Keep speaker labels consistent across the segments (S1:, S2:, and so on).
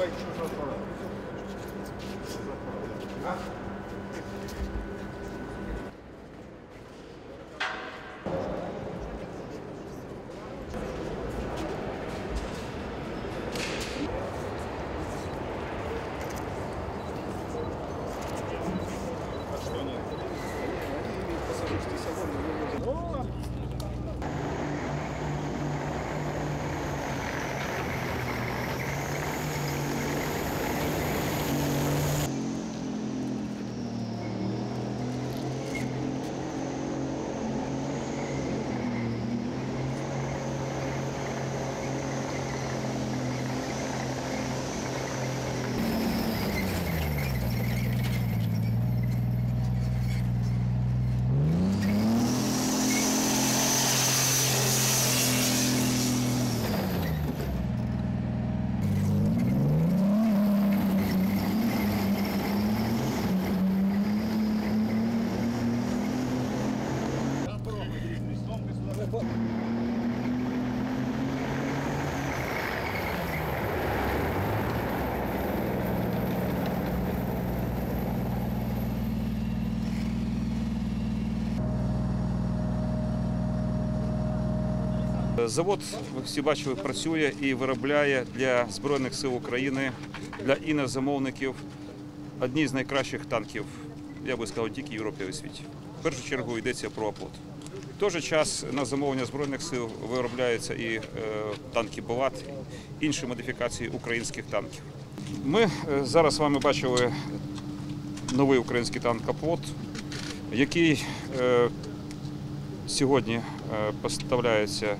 S1: Давайте что за пора. А? Что нет? Они имеют пассажирский салон, но не
S2: Завод, ви всі бачили, працює і виробляє для Збройних сил України, для інозамовників одні з найкращих танків, я би сказав, тільки Європі у світі. В першу чергу йдеться про оплот. В той же час на замовлення Збройних сил виробляються і е, танки Булат, інші модифікації українських танків. Ми е, зараз з вами бачили новий український танк Каплот, який е, сьогодні поставляється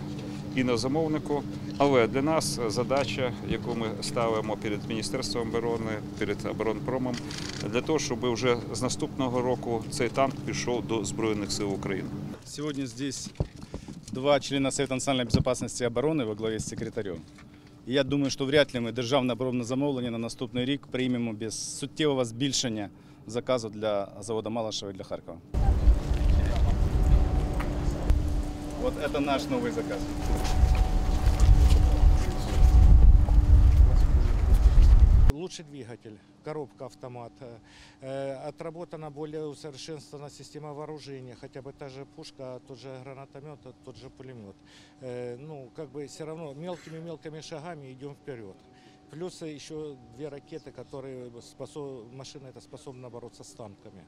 S2: і на замовнику. Але для нас задача, яку ми ставимо перед Міністерством оборони, перед оборонпромом, для того, щоб вже з наступного року цей танк пішов до Збройних сил України.
S1: Сегодня здесь два члена Совета национальной безопасности и обороны во главе с секретарем. І я думаю, що вряд ли ми державне оборонне замовлення на наступний рік приймемо без суттєвого збільшення заказу для заводу Малашева і для Харкова. Вот это наш новый заказ.
S3: Лучший двигатель, коробка автомат, э, отработана более усовершенствована система вооружения, хотя бы та же пушка, тот же гранатомет, тот же пулемет. Э, Ну, как бы все равно мелкими-мелкими шагами идем вперед. Плюс еще две ракеты, которые способ... машина эта способна бороться с танками.